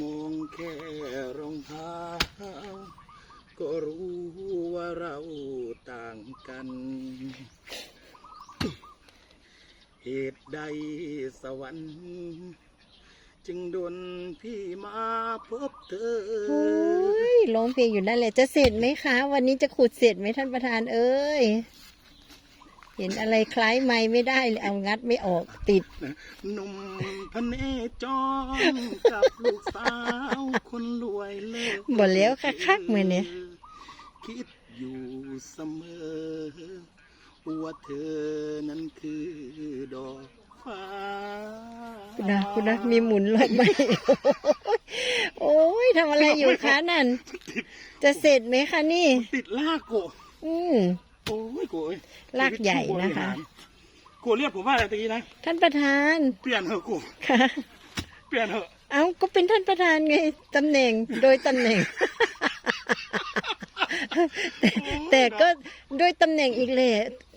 มองแค่รองเท้า ก็รู้ว่าเราต่างกัน เหตุใดสวรรค์ จึงดนพี่มาพบเธอโอ้ยร้องเพลงอยู่นั่นแหละจะเสร็จไหมคะ วันนี้จะขุดเสร็จไหมท่านประธานเอ้ย เห็นอะไรคล้ายไม้ไม่ได้เลยเอางัดไม่ออกติดหนุ่มพเนจรกับลูกสาวคนรวยเลิกบ่แล้วคักๆมื้อนี้คิดอยู่เสมอว่าเธอนั้นคือดอกฟ้าคุณนะคุณนะมีหมุนรอบไหมโอ้ยทำอะไรอยู่คะนั่น จะเสร็จไหมคะนี่ ติดลากโกะอืมโอ้ยโกะเอ้ยลากใหญ่นะคะโกะเรียกผมว่าอะไรตะกี้นะ ท่านประธาน เปลี่ยนเถอะโกะค่ะ เปลี่ยนเถอะ เอาก็เป็นท่านประธานไงตำแหน่งโดยตำแหน่ง แต่ก็โดยตำแหน่งอีกเลย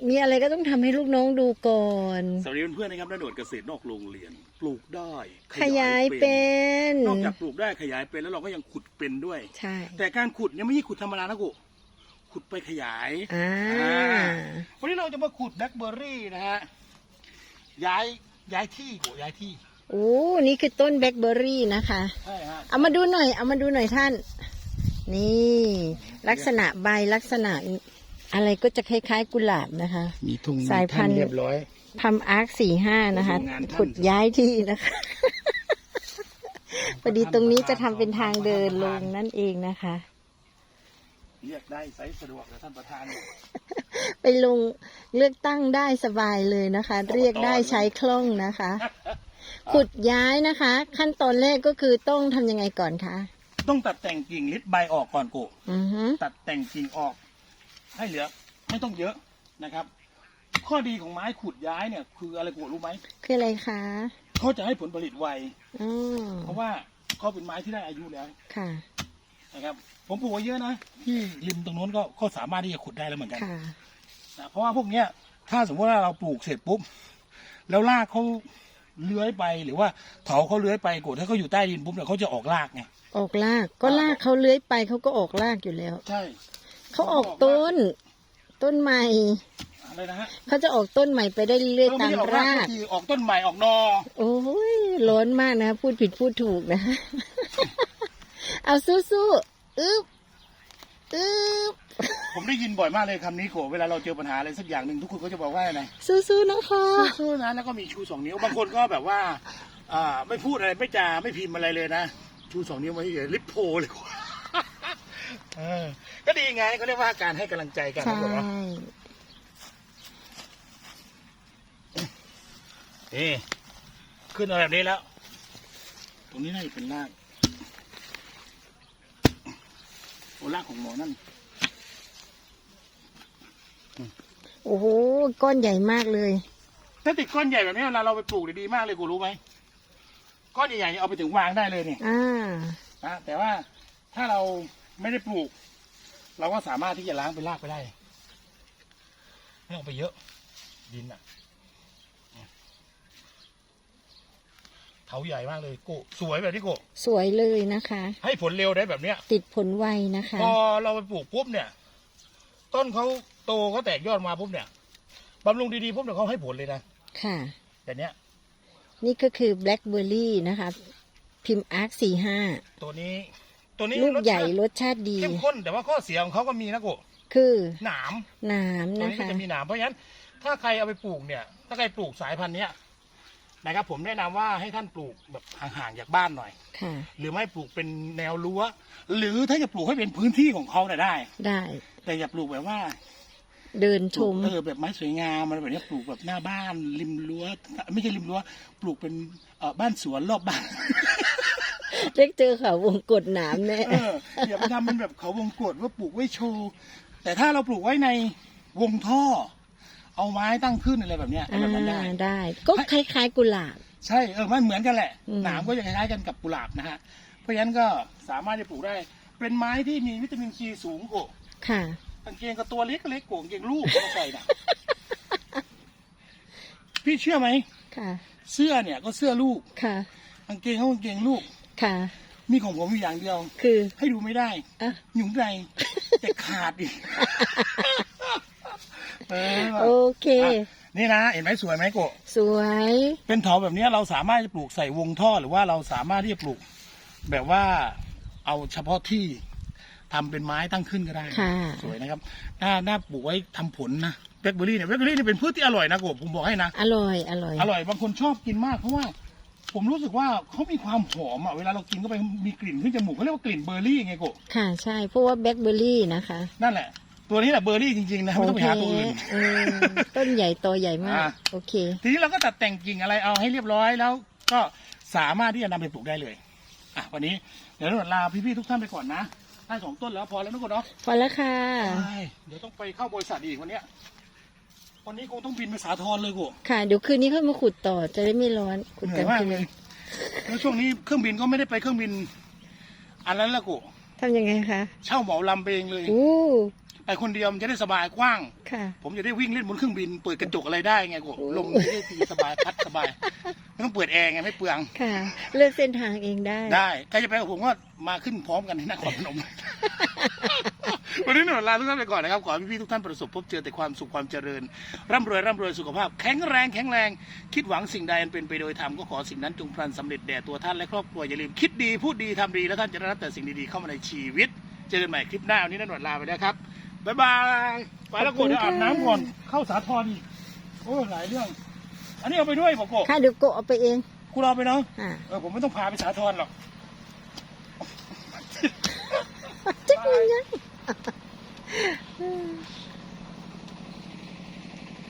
มีอะไรก็ต้องทำให้ลูกน้องดูก่อน สวัสดีเพื่อนๆนะครับนักโดดเกษตรนอกโรงเรียน ปลูกได้ขยายเป็น นอกจากปลูกได้ขยายเป็นแล้วเราก็ยังขุดเป็นด้วย ใช่ แต่การขุดเนี่ยไม่ใช่ขุดธรรมดานะกู ขุดไปขยายอ่าวันนี้เราจะมาขุดแบล็คเบอร์รี่นะฮะย้ายย้ายที่กูย้ายที่โอ้นี่คือต้นแบล็คเบอร์รี่นะคะ ใช่ฮะเอามาดูหน่อย เอามาดูหน่อยท่าน นี่ ลักษณะใบลักษณะอะไรก็จะคล้ายๆกุหลาบนะคะ มีทุ่งสายพันธุ์เรียบร้อย พัมอาร์คสี่ห้านะคะโรงงานท่านขุดย้ายที่นะคะ พอดีตรงนี้จะทำเป็นทางเดินลงนั่นเองนะคะ เรียกได้ไซส์สะดวกนะท่านประธาน ไปลงเลือกตั้งได้สบายเลยนะคะ เรียกได้ใช้คล่องนะคะ ขุดย้ายนะคะ ขั้นตอนแรกก็คือต้องทำยังไงก่อนคะต้องตัดแต่งกิ่งลิดใบออกก่อนกูอือฮึตัดแต่งกิ่งออก ให้เหลือ ไม่ต้องเยอะนะครับ ข้อดีของไม้ขุดย้ายเนี่ย คืออะไรกูรู้ไหมคืออะไรคะเขาจะให้ผลผลิตไว อืมเพราะว่าเขาเป็นไม้ที่ได้อายุแล้ว ค่ะ นะครับ ผมปลูกไว้เยอะนะที่ริมตรงโน้นก็ก็สามารถที่จะขุดได้แล้วเหมือนกันค่ะ นะเพราะว่าพวกเนี้ยถ้าสมมติว่าเราปลูกเสร็จปุ๊บแล้วรากเขาเลื้อยไปหรือว่าเถาเขาเลื้อยไปกดถ้าเขาอยู่ใต้ดินปุ๊บเนี่ยเขาจะออกรากไงออกรากก็รากเขาเลื้อยไปเขาก็ออกรากอยู่แล้ว ใช่เขาออกต้น ต้นใหม่อะไรนะฮะเขาจะออกต้นใหม่ไปได้เรื่อยเออๆไม่ตามใช่ออกรากรากก็คือออกต้นใหม่ออกนอ โอ้ยร้อนมากนะ พูดผิดพูดถูกนะ เอาสู้ๆอึ๊บอึ๊บผมได้ยินบ่อยมากเลยคำนี้โกเวลาเราเจอปัญหาอะไรสักอย่างหนึ่งทุกคนก็จะบอกว่าอะไรสู้ๆนะคะสู้ๆนะแล้วก็มีชูสองนิ้วบางคนก็แบบว่าอ่าไม่พูดอะไรไม่จาไม่พิมพ์อะไรเลยนะชูสองนิ้วไว้เฉยลิปโพเลยกว่าเออก็ดีไงเขาเรียกว่าการให้กำลังใจกันใช่นะบอกว่าเอ๊ขึ้นมาแบบนี้แล้ว ตรงนี้น่าจะเป็นราก โอ้รากของหมอนั่น โอ้โห ก้อนใหญ่มากเลย ถ้าติดก้อนใหญ่แบบนี้เวลาเราไปปลูกดีมากเลยกูรู้ไหมก้อนใหญ่ๆเนี่ยเอาไปถึงวางได้เลยเนี่ยอ่า นะแต่ว่าถ้าเราไม่ได้ปลูก เราก็สามารถที่จะล้างเป็นรากไปได้ไม่ต้องไปเยอะ ดินอะ เถาใหญ่มากเลยโกะสวยแบบนี้โกะสวยเลยนะคะ ให้ผลเร็วได้แบบเนี้ย ติดผลไวนะคะ พอเราไปปลูกปุ๊บเนี่ย ต้นเขาโตเขาแตกยอดมาปุ๊บเนี่ยบำรุงดีๆปุ๊บเนี่ยเขาให้ผลเลยนะค่ะแต่เนี้ย นี่ก็คือแบล็คเบอร์รี่นะคะ พิมพ์อาร์คสี่ห้าตัวนี้ ตัวนี้ลูกใหญ่รสชาติรสชาติดีเข้มข้นแต่ว่าข้อเสียของเขาก็มีนะโกะคือหนามหนามตัวนะนี้ก็คะจะมีหนามเพราะฉะนั้น ถ้าใครเอาไปปลูกเนี่ย ถ้าใครปลูกสายพันธุ์เนี้ย นะครับ ผมแนะนำว่าให้ท่านปลูกแบบห่างๆจากบ้านหน่อย ค่ะ หรือไม่ปลูกเป็นแนวรั้ว หรือถ้าจะปลูกให้เป็นพื้นที่ของเขาเนี่ยได้ ได้ แต่อย่าปลูกแบบว่าเดินชม เออแบบไม้สวยงามมันแบบเนี้ยปลูกแบบหน้าบ้านริมรั้ว ไม่ใช่ริมรั้ว ปลูกเป็นเอ่อบ้านสวนรอบบ้านเล็กเจอเขาวงกดหนามแน่ เอออย่าไปทำเป็นแบบเขาวงกดว่าปลูกไว้โชว์ แต่ถ้าเราปลูกไว้ในวงท่อ เอาไม้ตั้งขึ้นอะไรแบบเนี้ยอ่าแบบนั้นได้ได้ ก็คล้ายๆกุหลาบ ใช่เออมันเหมือนกันแหละอืม หนามก็จะคล้ายๆกันกับกุหลาบนะฮะเพราะฉะนั้นก็สามารถจะปลูกได้ เป็นไม้ที่มีวิตามินซีสูงโกะค่ะ กางเกงก็ตัวเล็กๆโกะกางเกงลูกเข้าไปนะ พี่เชื่อไหมค่ะ เสื้อเนี่ยก็เสื้อลูกค่ะ กางเกงเขากางเกงลูก ค่ะ มีของผมมีอย่างเดียว คือให้ดูไม่ได้ อะ หยุ่งในแต่ขาดอีก เออโอเคอะนี่นะเห็นไหมสวยไหมโกะสวย เป็นเถาแบบนี้เราสามารถจะปลูกใส่วงท่อหรือว่าเราสามารถที่จะปลูก แบบว่าเอาเฉพาะที่ทำเป็นไม้ตั้งขึ้นก็ได้ค่ะสวยนะครับน่าน่าปลูกไว้ทำผลนะแบล็คเบอร์รี่เนี่ยแบล็คเบอร์รี่เนี่ยเป็นพืชที่อร่อยนะโกะผมบอกให้นะ อร่อยอร่อย อร่อยบางคนชอบกินมากเพราะว่า ผมรู้สึกว่าเขามีความหอมอะเวลาเรากินเข้าไปมีกลิ่นขึ้นจมูกเขาเรียกว่ากลิ่นเบอร์รี่ไงโกะค่ะใช่เพราะว่าแบล็คเบอร์รี่นะคะ นั่นแหละ ตัวนี้แหละเบอร์รี่จริงๆนะไม่ต้องไปหาตัวอื่นเออต้นใหญ่โตใหญ่มากอะโอเค ทีนี้เราก็ตัดแต่งกิ่งอะไรเอาให้เรียบร้อยแล้วก็สามารถที่จะนำไปปลูกได้เลย อะวันนี้เดี๋ยวเราลาพี่ๆทุกท่านไปก่อนนะได้สองต้นแล้วพอแล้วทุกคนเนาะพอแล้วค่ะ ใช่เดี๋ยวต้องไปเข้าบริษัทอีกวันเนี้ยวันนี้คงต้องบินไปสาทรเลยกูค่ะ เดี๋ยวคืนนี้ค่อยมาขุดต่อ จะได้ไม่ร้อน ขุดเหนื่กัอนยมากคืนเลยแล้วช่วงนี้เครื่องบินก็ไม่ได้ไปเครื่องบิน อันนั้นละกูทำยังไงคะ เช่าเหมาลำไปเองเลย อู้ ไปคนเดียวมันจะได้สบายกว้าง ค่ะ ผมจะได้วิ่งเล่นบนเครื่องบิน เปิดกระจกอะไรได้ไงกูโอ้ลมจะได้ดีสบายพัดสบายไม่ต้องเปิดแอร์ไงไม่เปลือง ค่ะ เลือกเส้นทางเองได้ ได้ใครจะไปกับผมก็มาขึ้นพร้อมกันที่นครพนม วันนี้หนูลาทุกท่านไปก่อนนะครับ ขอให้พี่ๆทุกท่านประสบพบเจอแต่ความสุขความเจริญ ร่ำรวยร่ำรวยสุขภาพ แข็งแรงแข็งแรง คิดหวังสิ่งใดอันเป็นไปโดยธรรมก็ขอสิ่งนั้นจงพลันสำเร็จแด่ตัวท่านและครอบครัวอย่าลืมคิดดีพูดดีทำดีแล้วท่านจะได้รับแต่สิ่งดีๆเข้ามาในชีวิต เจอกันใหม่คลิปหน้าวันนี้นันหนวดลาไปแล้วครับ บ๊ายบายไปแล้วกดเดี๋ยวอาบน้ำก่อนเข้าสาทรอีกโอ้ยหลายเรื่อง อันนี้เอาไปด้วยบอกโกค่ะเดี๋ยวโกะเอาไปเองคุณเอาไปเนาะอ่าเออผมไม่ต้องพาไปสาทรหรอกจิ๊กเลยนะ